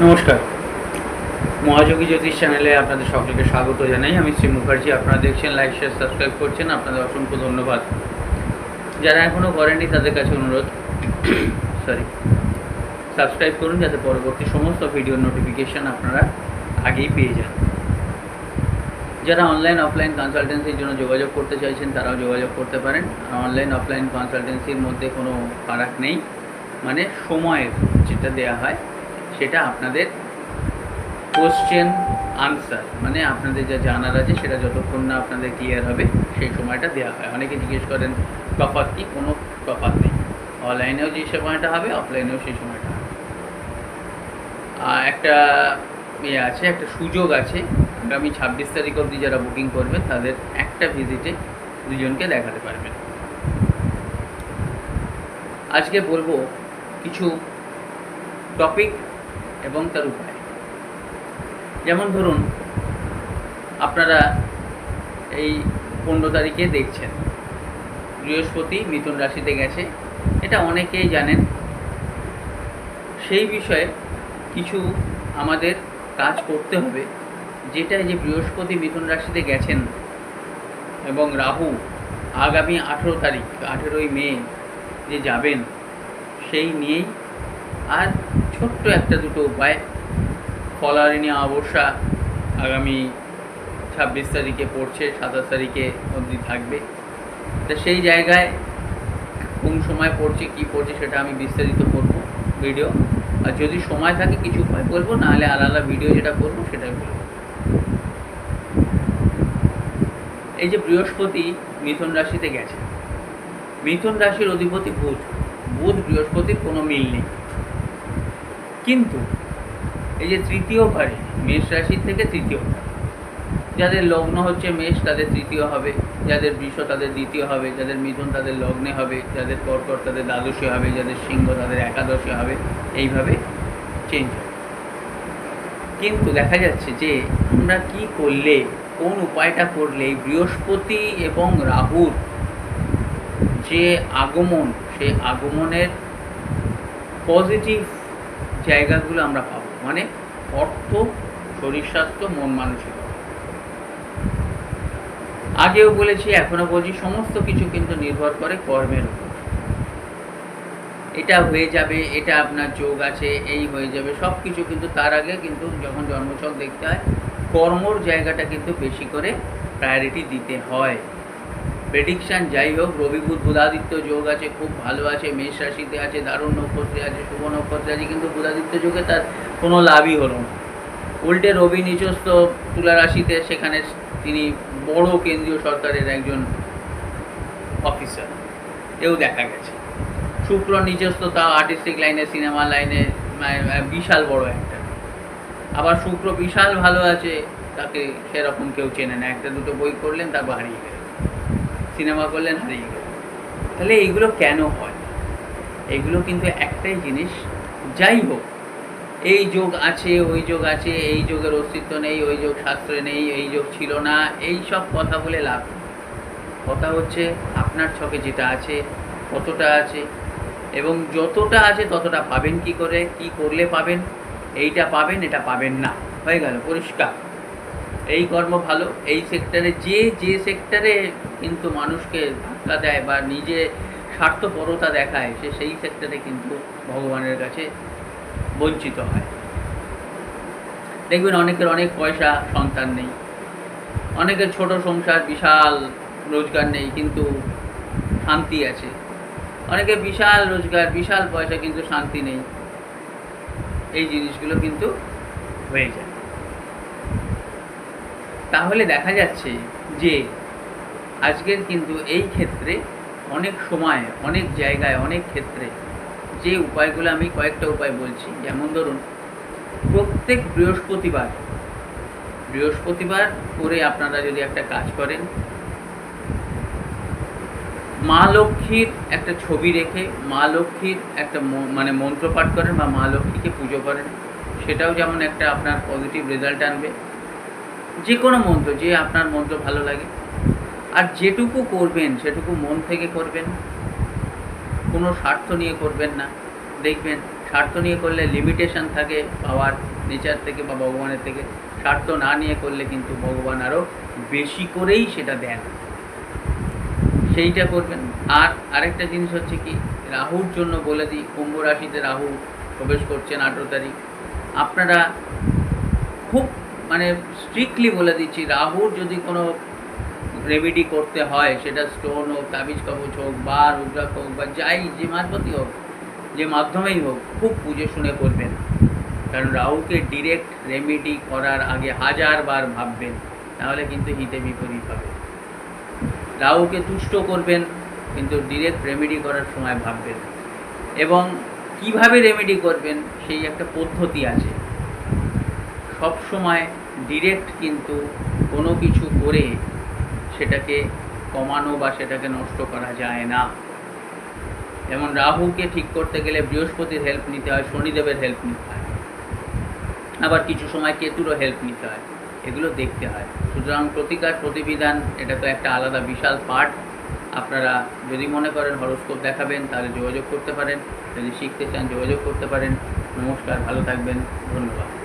নমস্কার। মহাযোগী জ্যোতিষ চ্যানেলে আপনাদের সকলকে স্বাগত জানাই। আমি শ্রী মুখার্জি, আপনারা দেখছেন লাইক শেয়ার সাবস্ক্রাইব করছেন। আপনাদের অসংখ্য ধন্যবাদ। যারা এখনও করেননি, তাদের কাছে অনুরোধ সরি সাবস্ক্রাইব করুন যাতে পরবর্তী সমস্ত ভিডিওর নোটিফিকেশান আপনারা আগেই পেয়ে যান। যারা অনলাইন অফলাইন কনসালটেন্সির জন্য যোগাযোগ করতে চাইছেন, তারাও যোগাযোগ করতে পারেন। অনলাইন অফলাইন কনসালটেন্সির মধ্যে কোনো ফারাক নেই। মানে সময়ের, যেটা দেয়া হয় সেটা আপনাদের কোশ্চেন আনসার মানে আপনাদের যা জানার আছে সেটা যতক্ষণ না আপনাদের ক্লিয়ার হবে, সেই সময়টা দেওয়া হয়। অনেকে জিজ্ঞেস করেন, তফাৎ কি? কোনো তফাৎ নেই। অনলাইনেও যে সময়টা হবে অফলাইনেও সেই সময়টা একটা ইয়ে আছে, একটা সুযোগ আছে। আগামী ছাব্বিশ তারিখ অবধি যারা বুকিং করবে, তাদের একটা ভিজিটে দুজনকে দেখাতে পারবেন। আজকে বলব কিছু টপিক এবং তার উপায়। যেমন ধরুন, আপনারা এই পনেরো তারিখে দেখছেন, বৃহস্পতি মিথুন রাশিতে গেছে, এটা অনেকেই জানেন। সেই বিষয়ে কিছু আমাদের কাজ করতে হবে যেটা যে বৃহস্পতি মিথুন রাশিতে গেছেন এবং রাহু আগামী আঠেরো তারিখ, আঠেরোই মে যে যাবেন, সেই নিয়েই আর ছোট্ট একটা দুটো উপায়। ফলারিনী অমাবস্যা আগামী ছাব্বিশ তারিখে পড়ছে, সাতাশ তারিখে অবধি থাকবে। তা সেই জায়গায় কোন সময় পড়ছে, কি পড়ছে সেটা আমি বিস্তারিত করব ভিডিও। আর যদি সময় থাকে কিছু উপায় বলব, নাহলে আলাদা ভিডিও যেটা করব সেটাই বলব। এই যে বৃহস্পতি মিথুন রাশিতে গেছে। মিথুন রাশির অধিপতি বুধ। বুধ বৃহস্পতির কোনো মিল নেই। কিন্তু এই যে তৃতীয় ঘরে মেষ রাশির থেকে তৃতীয় যাদের লগ্ন হচ্ছে মেষ, তাদের তৃতীয় হবে, যাদের বৃষ, তাদের দ্বিতীয় হবে, যাদের মিথুন, তাদের লগ্নে হবে, যাদের কর্কট, তাদের দ্বাদশে হবে, যাদের সিংহ, তাদের একাদশে হবে, এইভাবে চেঞ্জ হবে। কিন্তু দেখা যাচ্ছে যে আমরা কি করলে, কোন উপায়টা করলে এই বৃহস্পতি এবং রাহুর যে আগমন, সেই আগমনের পজিটিভ জায়গাগুলো আমরা পাবো। মানে অর্থ, শরীর স্বাস্থ্য, মন মানসিকতা আগেও বলেছি এখনও বলছি, সমস্ত কিছু কিন্তু নির্ভর করে কর্মের উপর। এটা হয়ে যাবে, এটা আপনার যোগ আছে, এই হয়ে যাবে সব কিছু কিন্তু তার আগে কিন্তু যখন জন্মছক দেখতে হয়, কর্মর জায়গাটা কিন্তু বেশি করে প্রায়োরিটি দিতে হয়। প্রেডিকশান যাই হোক, রবি বুধ, বুধাদিত্য যোগ আছে, খুব ভালো আছে, মেষ রাশিতে আছে, দারুণ নক্ষত্রে আছে, শুভ নক্ষত্রে আছে, কিন্তু বুধাদিত্য যোগে তার কোনো লাভই হলো না। উল্টে রবি নিচস্থ তুলা রাশিতে, সেখানে তিনি বড় কেন্দ্রীয় সরকারের একজন অফিসার এও দেখা গেছে। শুক্র নিজস্ব তাও আর্টিস্টিক লাইনে সিনেমা লাইনে বিশাল বড় একটা। আবার শুক্র বিশাল ভালো আছে, তাকে সেরকম কেউ চেনে না, একটা দুটো বই করলেন তারপর হারিয়ে গেল সিনেমা করলেন হারিয়ে গেল তাহলে এইগুলো কেন হয়? এগুলো কিন্তু একটাই জিনিস। যাই হোক, এই যোগ আছে, ওই যোগ আছে, এই যোগের অস্তিত্ব নেই, ওই যোগ শাস্ত্রে নেই, এই যোগ ছিল না, এই সব কথা বলে লাভ। কথা হচ্ছে, আপনার ছকে যেটা আছে, কতটা আছে, এবং যতটা আছে ততটা পাবেন কি করে, কি করলে পাবেন? এইটা পাবেন, এটা পাবেন না। হয়ে গেল, পরিষ্কার। এই কর্ম ভালো, এই সেক্টরে যে যে সেক্টরে কিন্তু মানুষকে ধাক্কা দেয় বা নিজে স্বার্থপরতা দেখায়, সে সেই সেক্টরে কিন্তু ভগবানের কাছে বঞ্চিত হয়। দেখবেন অনেকের অনেক পয়সা সন্তান নেই, অনেকের ছোট সংসার বিশাল রোজগার নেই, কিন্তু শান্তি আছে। অনেকের বিশাল রোজগার, বিশাল পয়সা, কিন্তু শান্তি নেই। এই জিনিসগুলো কিন্তু হয়ে যায়। তাহলে দেখা যাচ্ছে যে আজকের কিন্তু এই ক্ষেত্রে অনেক সময়, অনেক জায়গায়, অনেক ক্ষেত্রে যে উপায়গুলো আমি কয়েকটা উপায় বলছি। যেমন ধরুন, প্রত্যেক বৃহস্পতিবার বৃহস্পতিবার করে আপনারা যদি একটা কাজ করেন, মা লক্ষ্মীর একটা ছবি রেখে, মা লক্ষ্মীর একটা মানে মন্ত্র পাঠ করেন বা মা লক্ষ্মীকে পুজো করেন, সেটাও যেমন একটা আপনার পজিটিভ রেজাল্ট আনবে। যে কোনো মন্ত্র, যে আপনার মন্ত্র ভালো লাগে। আর যেটুকু করবেন, সেটুকু মন থেকে করবেন। কোনো স্বার্থ নিয়ে করবেন না। দেখবেন, স্বার্থ নিয়ে করলে লিমিটেশন থাকে পাওয়ার নেচার থেকে বা ভগবানের থেকে। স্বার্থ না নিয়ে করলে কিন্তু ভগবান আরও বেশি করেই সেটা দেন। সেইটা করবেন। আর আরেকটা জিনিস হচ্ছে কি, রাহুর জন্য বলে দিই, কুম্ভ রাশিতে রাহু প্রবেশ করছেন আঠেরো তারিখ। আপনারা খুব মানে স্ট্রিক্টলি বলে দিচ্ছি, রাহুর যদি কোনো রেমেডি করতে হয়, সেটা স্টোন হোক, তাবিজ কবচ হোক, বা রুদ্রাক্ষ হোক, বা যাই, যে মারফতই হোক, যে মাধ্যমেই হোক, খুব বুঝে শুনে করবেন। কারণ রাহুকে ডিরেক্ট রেমেডি করার আগে হাজারবার ভাববেন, তাহলে কিন্তু হিতে বিপরীত হবে। রাহুকে তুষ্ট করবেন, কিন্তু ডিরেক্ট রেমেডি করার সময় ভাববেন। এবং কীভাবে রেমেডি করবেন, সেই একটা পদ্ধতি আছে। সব সময় ডিরেক্ট কিন্তু কোনো কিছু করে সেটাকে কমানো বা সেটাকে নষ্ট করা যায় না। যেমন রাহুকে ঠিক করতে গেলে বৃহস্পতির হেল্প নিতে হয়, শনিদেবের হেল্প নিতে হয়। আবার কিছু সময় কেতুরও হেল্প নিতে হয়। এগুলো দেখতে হয়। সুতরাং প্রতিকার প্রতিবিধান, এটা তো একটা আলাদা বিশাল পার্ট আপনারা যদি মনে করেন হরস্কোপ দেখাবেন, তাহলে যোগাযোগ করতে পারেন। যদি শিখতে চান, যোগাযোগ করতে পারেন। নমস্কার, ভালো থাকবেন। ধন্যবাদ।